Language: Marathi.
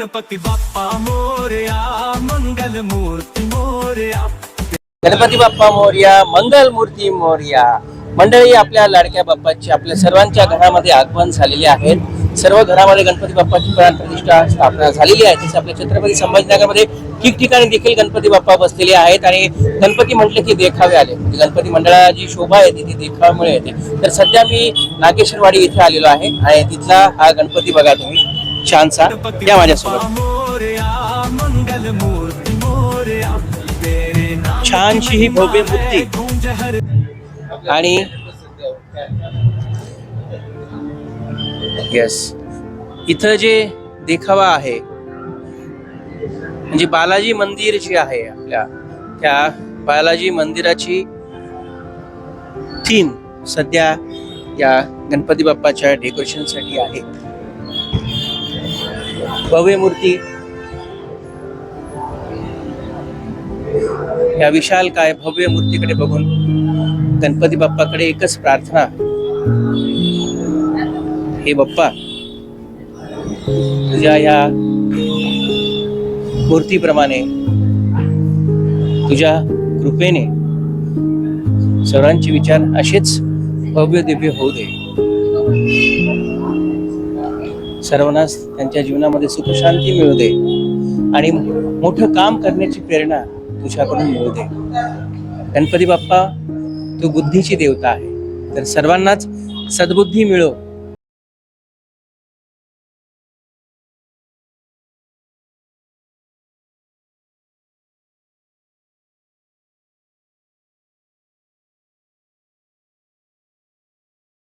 गणपती बाप्पा मोरया मंगल मूर्ती मोरया. गणपती बाप्पा मोर्या मंगल मूर्ती मोर्या. मंडळी आपल्या लाडक्या बाप्पाची आपल्या सर्वांच्या घरामध्ये आगमन झालेले आहेत सर्व घरामध्ये गणपती बाप्पाची प्राण प्रतिष्ठा स्थापना झालेली आहे. तसे आपल्या छत्रपती संभाजीनगरमध्ये ठिकठिकाणी देखील गणपती बाप्पा बसलेले आहेत आणि गणपती म्हटले की देखावे आले. म्हणजे गणपती मंडळाची जी शोभा येते ती देखाव्यामुळे येते. तर सध्या मी नागेश्वरवाडी इथे आलेलो आहे आणि तिथला हा गणपती बघा तुम्ही. छानसा. या माझ्यासोबत. छानशी ही भव्य मूर्ती. आणि येस इथं जे देखावा आहे म्हणजे बालाजी मंदिर जे आहे आपल्या त्या बालाजी मंदिराची थीम सध्या या गणपती बाप्पाच्या डेकोरेशनसाठी आहे. भव्य मूर्ती. या विशाल काय भव्य मूर्तीकडे बघून गणपती बाप्पाकडे एकच प्रार्थना. हे बाप्पा तुझ्या या मूर्तीप्रमाणे तुझ्या कृपेने सर्वांचे विचार असेच भव्य दिव्य होऊ दे. सर्वांनाच त्यांच्या जीवनामध्ये सुखशांती मिळू दे. आणि मोठं काम करण्याची प्रेरणा तुझ्याकडून मिळू दे. गणपती बाप्पा तू बुद्धीची देवता आहे. तर सर्वांनाच सद्बुद्धी मिळो.